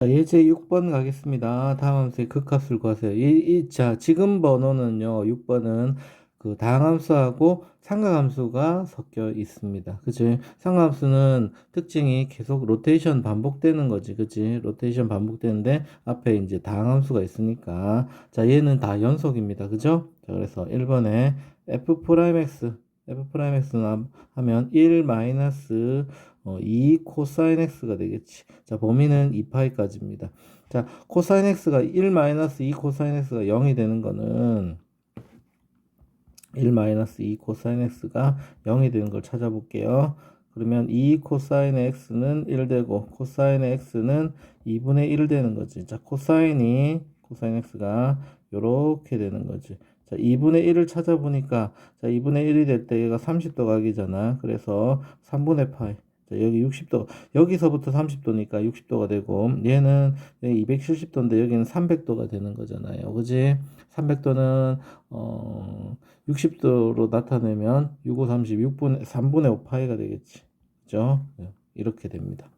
자, 예제 6번 가겠습니다. 다음 함수의 극합수를 구하세요. 이, 이, 자, 지금 번호는요, 6번은 그 다항함수하고 삼각함수가 섞여 있습니다. 그치? 삼각함수는 특징이 계속 로테이션 반복되는 거지. 그치? 로테이션 반복되는데 앞에 이제 다항함수가 있으니까. 자, 얘는 다 연속입니다. 그죠? 자, 그래서 1번에 f'x, f'x는 하면 1 마이너스 어, 2 코사인 x가 되겠지. 자, 범위는 2파이까지입니다. 자, 코사인 x가 1 마이너스 2 코사인 x가 0이 되는 거는 1 마이너스 2 코사인 x가 0이 되는 걸 찾아볼게요. 그러면 2 코사인 x는 1 되고 코사인 x는 2분의 1 되는 거지. 자, 코사인이 코사인 x가 요렇게 되는 거지. 자, 2분의 1을 찾아보니까 자, 2분의 1이 될 때 얘가 30도 각이잖아. 그래서 3분의 파이. 자, 여기 60도, 여기서부터 30도니까 60도가 되고, 얘는 270도인데 여기는 300도가 되는 거잖아요. 그지? 300도는, 어, 60도로 나타내면 6, 5, 30, 6분의, 3분의 5 파이가 되겠지. 그죠? 네, 이렇게 됩니다.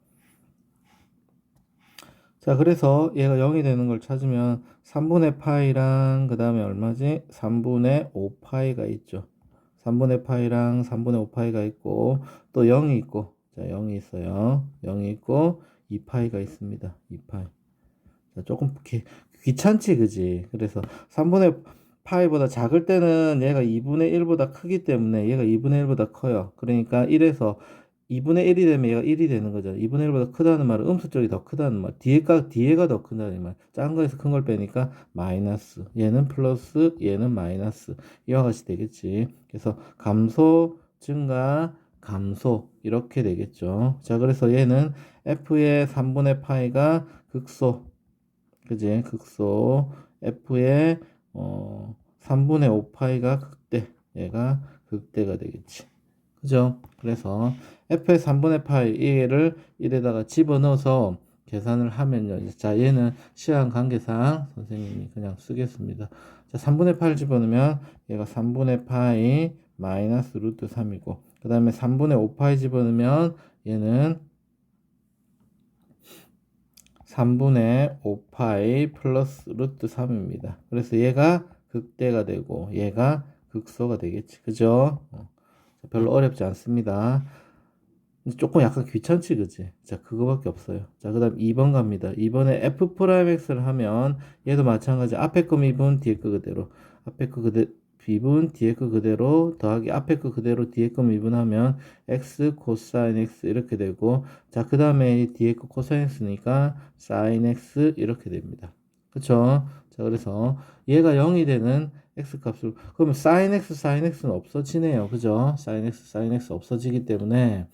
자, 그래서 얘가 0이 되는 걸 찾으면 3분의 파이랑 그 다음에 얼마지? 3분의 5 파이가 있죠. 3분의 파이랑 3분의 5파이가 있고 또 0이 있고. 자 0이 있어요. 0이 있고 2파이가 있습니다. 2파이. 자 조금 귀, 귀찮지 그지? 그래서 3분의 파이보다 작을 때는 얘가 2분의 1보다 크기 때문에 얘가 2분의 1보다 커요. 그러니까 1에서 2분의 1이 되면 얘가 1이 되는 거죠. 2분의 1보다 크다는 말은 음수 쪽이 더 크다는 말. 뒤에가, 뒤에가 더 크다는 말. 작은 거에서 큰 걸 빼니까 마이너스. 얘는 플러스, 얘는 마이너스. 이와 같이 되겠지. 그래서 감소, 증가, 감소. 이렇게 되겠죠. 자, 그래서 얘는 f의 3분의 파이가 극소. 그지? 극소. f의, 어, 3분의 5파이가 극대. 얘가 극대가 되겠지. 그죠? 그래서 f의 3분의 파이 얘를 1에다가 집어넣어서 계산을 하면요. 자, 얘는 시간 관계상 선생님이 그냥 쓰겠습니다. 자, 3분의 8 집어넣으면 얘가 3분의 파이 마이너스 루트 3이고 그 다음에 3분의 5파이 집어넣으면 얘는 3분의 5파이 플러스 루트 3입니다. 그래서 얘가 극대가 되고 얘가 극소가 되겠지. 그죠? 어. 별로 어렵지 않습니다. 조금 약간 귀찮지, 그지? 자, 그거밖에 없어요. 자, 그 다음 2번 갑니다. 2번에 F'X를 하면 얘도 마찬가지. 앞에 거 미분, 뒤에 거 그대로. 앞에 거 그대, 비분, 뒤에 거 그대로, 더하기 앞에 거 그대로, 뒤에 거 미분하면 X, 코사인 X 이렇게 되고, 자, 그 다음에 뒤에 거 코사인 X니까 사인 X 이렇게 됩니다. 그쵸? 자, 그래서 얘가 0이 되는 x 값을 그러면 sin x sin x는 없어지네요. 그죠? sin x sin x 없어지기 때문에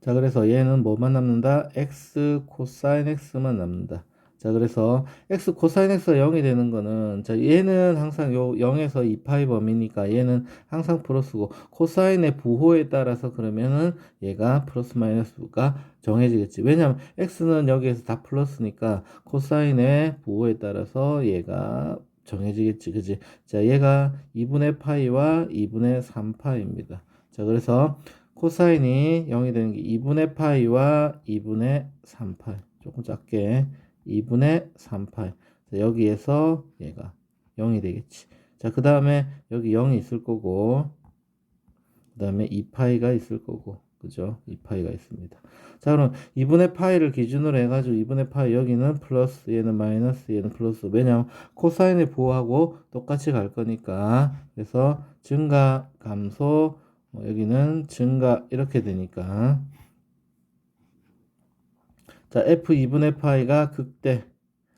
자, 그래서 얘는 뭐만 남는다? x 코사인 x만 남는다. 자, 그래서 x 코사인 x가 0이 되는 거는 자, 얘는 항상 요 0에서 2파이 범위니까 얘는 항상 플러스고 코사인의 부호에 따라서 그러면은 얘가 플러스 마이너스가 정해지겠지. 왜냐면 x는 여기에서 다 플러스니까 코사인의 부호에 따라서 얘가 정해지겠지. 그지? 자, 얘가 2분의 파이와 2분의 3파이입니다. 자, 그래서 코사인이 0이 되는 게 2분의 파이와 2분의 3파이. 조금 작게 2분의 3파이. 자, 여기에서 얘가 0이 되겠지. 자, 그 다음에 여기 0이 있을 거고, 그 다음에 2파이가 있을 거고, 그죠? 2파이가 있습니다. 자, 그럼 2분의 파이를 기준으로 해가지고 2분의 파이 여기는 플러스, 얘는 마이너스, 얘는 플러스. 왜냐면 코사인의 부호하고 똑같이 갈 거니까. 그래서 증가, 감소, 뭐 여기는 증가, 이렇게 되니까. 자, f 2분의 파이가 극대.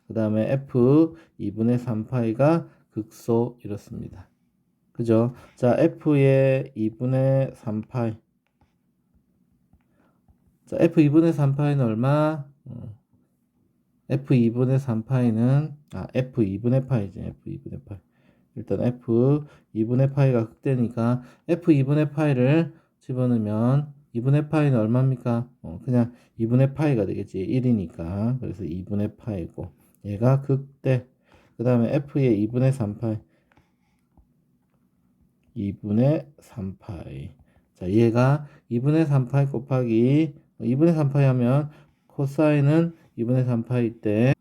그 다음에 f 2분의 3파이가 극소 이렇습니다. 그죠? 자, f의 2분의 3파이. 자, f 2분의 3파이는 얼마? 어. f 2분의 3파이는 아, f 2분의 파이지. f 2분의 파이. 일단 f 2분의 파이가 극대니까 f 2분의 파이를 집어넣으면 2분의 파이는 얼마입니까? 어, 그냥 2분의 파이가 되겠지. 1이니까. 그래서 2분의 파이고. 얘가 극대. 그 다음에 f의 2분의 3파이. 2분의 3파이. 자, 얘가 2분의 3파이 곱하기 2분의 3파이 하면 코사인은 2분의 3파이 때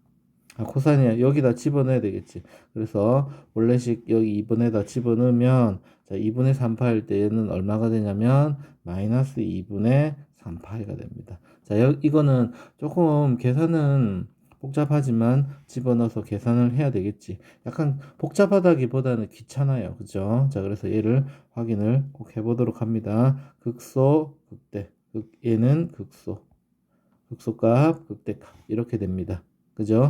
아, 코사인이 여기다 집어넣어야 되겠지. 그래서 원래식 여기 2분에다 집어넣으면 자, 2분의 3파일 때 얘는 얼마가 되냐면 마이너스 2분의 3파이가 됩니다. 자, 여, 이거는 조금 계산은 복잡하지만 집어넣어서 계산을 해야 되겠지. 약간 복잡하다기보다는 귀찮아요. 그죠? 자, 그래서 얘를 확인을 꼭 해보도록 합니다. 극소, 극대. 극, 얘는 극소. 극소값, 극대값. 이렇게 됩니다. 그죠?